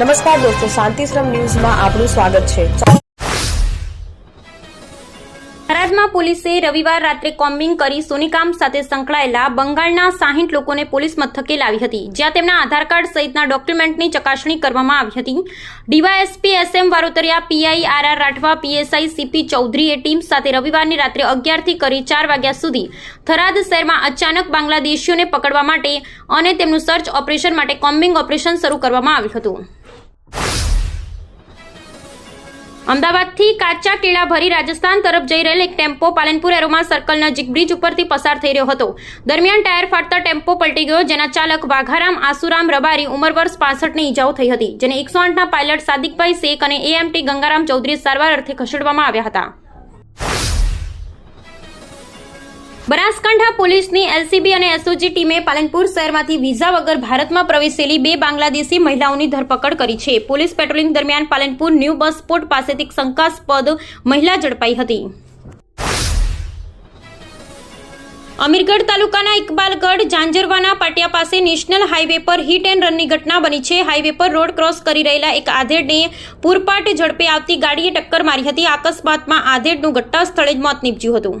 નમસ્કાર દોસ્તો શાંતિશ્રમ ન્યૂઝમાં આપનું સ્વાગત છે. થરાદમાં પોલીસે રવિવાર રાત્રે કોમ્બિંગ કરી સોનીકામ સાથે સંકળાયેલા બંગાળના સાહીઠ લોકોને પોલીસ મથકે લાવી હતી, જ્યાં તેમના આધાર કાર્ડ સહિતના ડોક્યુમેન્ટની ચકાસણી કરવામાં આવી હતી. DYSP SM Varotariya PI R R Rathwa, PSI CP ચૌધરીએ ટીમ સાથે રવિવારની રાત્રે અગિયારથી કરી ચાર વાગ્યા સુધી થરાદ શહેરમાં અચાનક બાંગ્લાદેશીઓને પકડવા માટે અને તેમનું સર્ચ ઓપરેશન માટે કોમ્બિંગ ઓપરેશન શરૂ કરવામાં આવ્યું હતું. અમદાવાદથી કાચા કેળા ભરી રાજસ્થાન તરફ જઈ રહેલ એક ટેમ્પો પાલનપુર એરોમા સર્કલ નજીક બ્રિજ ઉપરથી પસાર થઈ રહ્યો હતો. દરમિયાન ટાયર ફાટતા ટેમ્પો પલટી ગયો, જેના ચાલક વાઘારામ આસુરામ રબારી ઉંમર વર્ષ પાસઠની ઈજાઓ થઈ હતી, જેને એકસો આઠના પાયલટ સાદિકભાઈ શેખ અને એએમટી ગંગારામ ચૌધરી સારવાર અર્થે ખસેડવામાં આવ્યા હતા. બનાસકાંઠા પોલીસની એલસીબી અને એસઓજી ટીમે પાલનપુર શહેરમાંથી વિઝા વગર ભારતમાં પ્રવેશેલી બે બાંગ્લાદેશી મહિલાઓની ધરપકડ કરી છે. પોલીસ પેટ્રોલિંગ દરમિયાન પાલનપુર ન્યૂ બસ સ્પોટ પાસેથી શંકાસ્પદ મહિલા ઝડપાઈ હતી. અમીરગઢ તાલુકાના ઇકબાલગઢ ઝાંઝરવાના પાટિયા પાસે નેશનલ હાઈવે પર હિટ એન્ડ રનની ઘટના બની છે. હાઈવે પર રોડ ક્રોસ કરી રહેલા એક આધેડને પૂરપાટ ઝડપે આવતી ગાડીએ ટક્કર મારી હતી. અકસ્માતમાં આધેડનું ઘટના સ્થળે જ મોત નીપજ્યું હતું.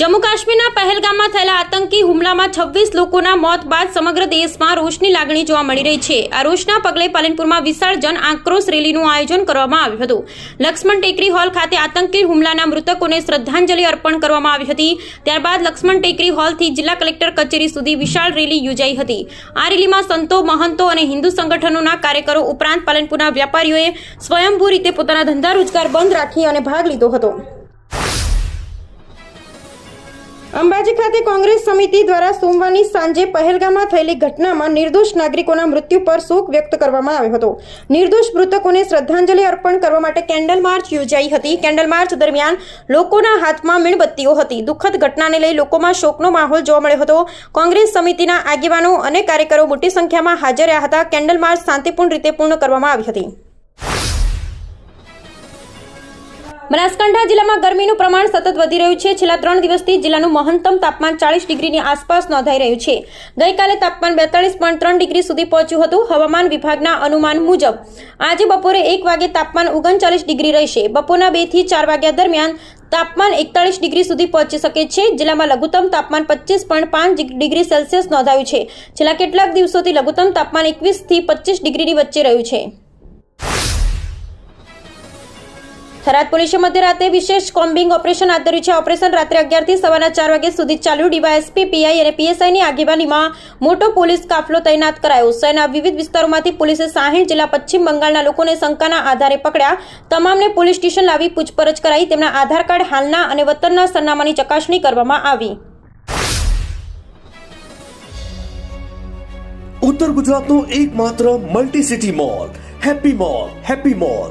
જમ્મુ કાશ્મીરના પહેલગામમાં થયેલા આતંકી હુમલામાં છવ્વીસ લોકોના મોત બાદ સમગ્ર દેશમાં રોષની લાગણી જોવા મળી રહી છે. આ રોષના પગલે પાલનપુરમાં વિશાળ જન આક્રોશ રેલીનું આયોજન કરવામાં આવ્યું હતું. લક્ષ્મણ ટેકરી હોલ ખાતે આતંકી હુમલાના મૃતકોને શ્રદ્ધાંજલિ અર્પણ કરવામાં આવી હતી. ત્યારબાદ લક્ષ્મણ ટેકરી હોલથી જિલ્લા કલેક્ટર કચેરી સુધી વિશાળ રેલી યોજાઈ હતી. આ રેલીમાં સંતો, મહંતો અને હિન્દુ સંગઠનોના કાર્યકરો ઉપરાંત પાલનપુરના વ્યાપારીઓએ સ્વયંભૂ રીતે પોતાના ધંધા રોજગાર બંધ રાખી અને ભાગ લીધો હતો. અંબાજી ખાતે કોંગ્રેસ સમિતિ દ્વારા સોમવારની સાંજે પહેલગામમાં થયેલી ઘટનામાં નિર્દોષ નાગરિકોના મૃત્યુ પર શોક વ્યક્ત કરવામાં આવ્યો હતો. નિર્દોષ મૃતકોને શ્રદ્ધાંજલિ અર્પણ કરવા માટે કેન્ડલ માર્ચ યોજાઈ હતી. કેન્ડલ માર્ચ દરમિયાન લોકોના હાથમાં મીણબત્તીઓ હતી. દુઃખદ ઘટનાને લઈ લોકોમાં શોકનો માહોલ જોવા મળ્યો હતો. કોંગ્રેસ સમિતિના આગેવાનો અને કાર્યકરો મોટી સંખ્યામાં હાજર રહ્યા હતા. કેન્ડલ માર્ચ શાંતિપૂર્ણ રીતે પૂર્ણ કરવામાં આવી હતી. બનાસકાંઠા જિલ્લામાં ગરમીનું પ્રમાણ સતત વધી રહ્યું છે. છેલ્લા ત્રણ દિવસથી જિલ્લાનું મહત્તમ તાપમાન ચાળીસ ડિગ્રીની આસપાસ નોંધાઈ રહ્યું છે. ગઈકાલે તાપમાન બેતાળીસ પોઈન્ટ ત્રણ ડિગ્રી સુધી પહોંચ્યું હતું. હવામાન વિભાગના અનુમાન મુજબ, આજે બપોરે એક વાગે તાપમાન ઓગણચાલીસ ડિગ્રી રહેશે. બપોરના બેથી ચાર વાગ્યા દરમિયાન તાપમાન એકતાળીસ ડિગ્રી સુધી પહોંચી શકે છે. જિલ્લામાં લઘુત્તમ તાપમાન પચીસ પોઈન્ટ પાંચ ડિગ્રી સેલ્સિયસ નોંધાયું છે. છેલ્લા કેટલાક દિવસોથી લઘુત્તમ તાપમાન એકવીસથી પચીસ ડિગ્રીની વચ્ચે રહ્યું છે. થરાદ પોલીસે મધ્યરાતે વિશેષ કોમ્બિંગ ઓપરેશન હાથ ધર્યું છે. ઓપરેશન રાત્રે અગિયારથી સવારના ચાર વાગ્યા સુધી ચાલ્યું ડીવાયએસપી, પીઆઈ અને પીએસઆઈની આગેવાનીમાં મોટો પોલીસ કાફલો તૈનાત કરાયો. શહેરના વિવિધ વિસ્તારોમાંથી પોલીસે સાહીઠ જિલ્લા પશ્ચિમ બંગાળના લોકોને શંકાના આધારે પકડ્યા. તમામને પોલીસ સ્ટેશન લાવી પૂછપરછ કરાઈ. તેમના આધાર કાર્ડ, હાલના અને વતનના સરનામાની ચકાસણી કરવામાં આવી. ઉત્તર ગુજરાતનું એકમાત્ર multi city mall happy mall happy mall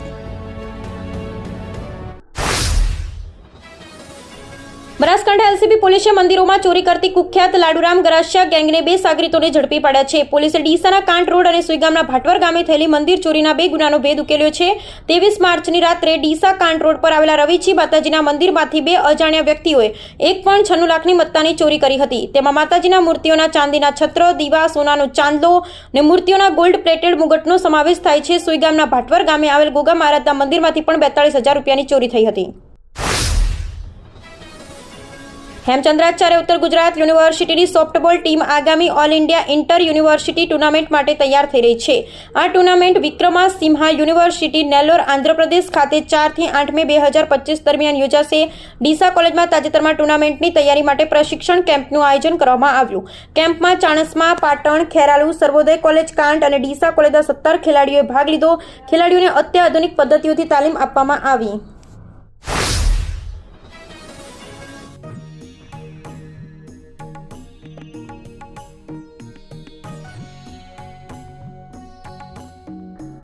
Banaskantha LCB પોલીસે મંદિરોમાં ચોરી કરતી કુખ્યાત લાડુરામ ગરાસિયા ગેંગને બે સાગરીતોને ઝડપી પાડ્યા છે. પોલીસે ડીસાના કાંટ રોડ અને સુઈગામના ભાટવર ગામે થયેલી મંદિર ચોરીના બે ગુનાનો ભેદ ઉકેલ્યો છે. ત્રેવીસ માર્ચની રાત્રે ડીસા કાંટ રોડ પર આવેલા રવિજી માતાજીના મંદિરમાંથી બે અજાણ્યા વ્યક્તિઓએ એક પણ છન્નું લાખની મત્તાની ચોરી કરી હતી. તેમાં માતાજીના મૂર્તિઓના ચાંદીના છત્ર, દીવા, સોનાનો ચાંદલો અને મૂર્તિઓના ગોલ્ડ પ્લેટેડ મુગટનો સમાવેશ થાય છે. સુઈગામના ભાટવર ગામે આવેલ ગોગા મહારાજના મંદિરમાંથી પણ બેતાળીસ હજાર રૂપિયાની ચોરી થઈ હતી. હેમચંદ્રાચાર્ય ઉત્તર ગુજરાત યુનિવર્સિટીની સોફ્ટબોલ ટીમ આગામી all India inter university tournament માટે તૈયાર થઈ રહી છે. આ ટુર્નામેન્ટ વિક્રમા સિમ્હા યુનિવર્સિટી, નેલ્લોર, આંધ્રપ્રદેશ ખાતે ચારથી આઠ મે બે હજાર પચીસ દરમિયાન યોજાશે. ડીસા કોલેજમાં તાજેતરમાં ટુર્નામેન્ટની તૈયારી માટે પ્રશિક્ષણ કેમ્પનું આયોજન કરવામાં આવ્યું. કેમ્પમાં ચાણસમા, પાટણ, ખેરાલુ, સર્વોદય કોલેજ કાંટ અને ડીસા કોલેજના સત્તર ખેલાડીઓએ ભાગ લીધો. ખેલાડીઓને અત્યાધુનિક પદ્ધતિઓથી તાલીમ આપવામાં આવી.